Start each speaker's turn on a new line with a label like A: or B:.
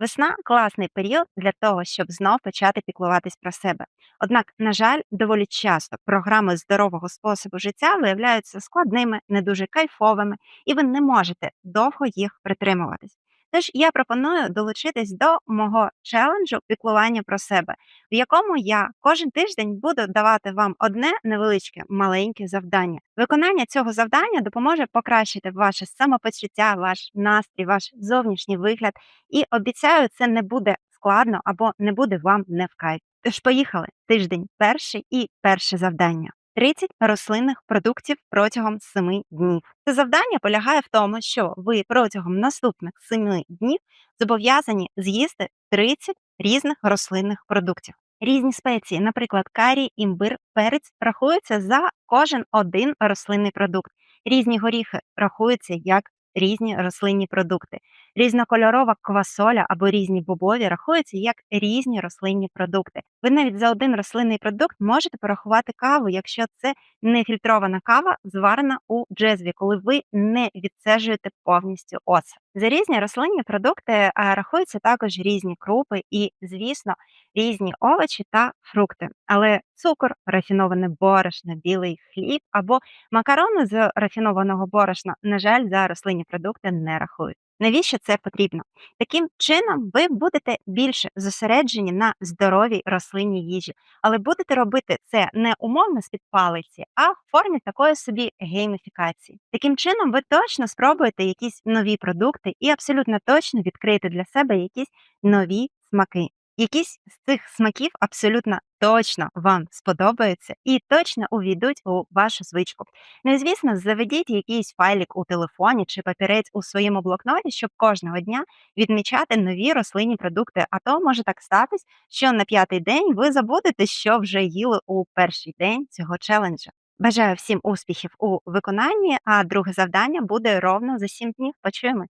A: Весна класний період для того, щоб знов почати піклуватись про себе. Однак, на жаль, доволі часто програми здорового способу життя виявляються складними, не дуже кайфовими, і ви не можете довго їх притримуватись. Тож я пропоную долучитись до мого челенджу піклування про себе, в якому я кожен тиждень буду давати вам одне невеличке маленьке завдання. Виконання цього завдання допоможе покращити ваше самопочуття, ваш настрій, ваш зовнішній вигляд і обіцяю, це не буде складно або не буде вам не в кайф. Тож поїхали. Тиждень перший і перше завдання. 30 рослинних продуктів протягом 7 днів. Це завдання полягає в тому, що ви протягом наступних 7 днів зобов'язані з'їсти 30 різних рослинних продуктів. Різні спеції, наприклад, карі, імбир, перець, рахуються за кожен один рослинний продукт. Різні горіхи рахуються як різні рослинні продукти. Різнокольорова квасоля або різні бобові рахуються як різні рослинні продукти. Ви навіть за один рослинний продукт можете порахувати каву, якщо це нефільтрована кава, зварена у джезві, коли ви не відцежуєте повністю оцет. За різні рослинні продукти рахуються також різні крупи і, звісно, різні овочі та фрукти. Але цукор, рафіноване борошно, білий хліб або макарони з рафінованого борошна, на жаль, за рослинні продукти не рахують. Навіщо це потрібно? Таким чином, ви будете більше зосереджені на здоровій рослинній їжі, але будете робити це не умовно з-під палиці, а в формі такої собі гейміфікації. Таким чином, ви точно спробуєте якісь нові продукти і абсолютно точно відкриєте для себе якісь нові смаки. Якісь з цих смаків абсолютно точно вам сподобаються і точно увійдуть у вашу звичку. Ну і звісно, заведіть якийсь файлік у телефоні чи папірець у своєму блокноті, щоб кожного дня відмічати нові рослинні продукти. А то може так статись, що на п'ятий день ви забудете, що вже їли у перший день цього челенджа. Бажаю всім успіхів у виконанні, а друге завдання буде ровно за 7 днів. Почуємо.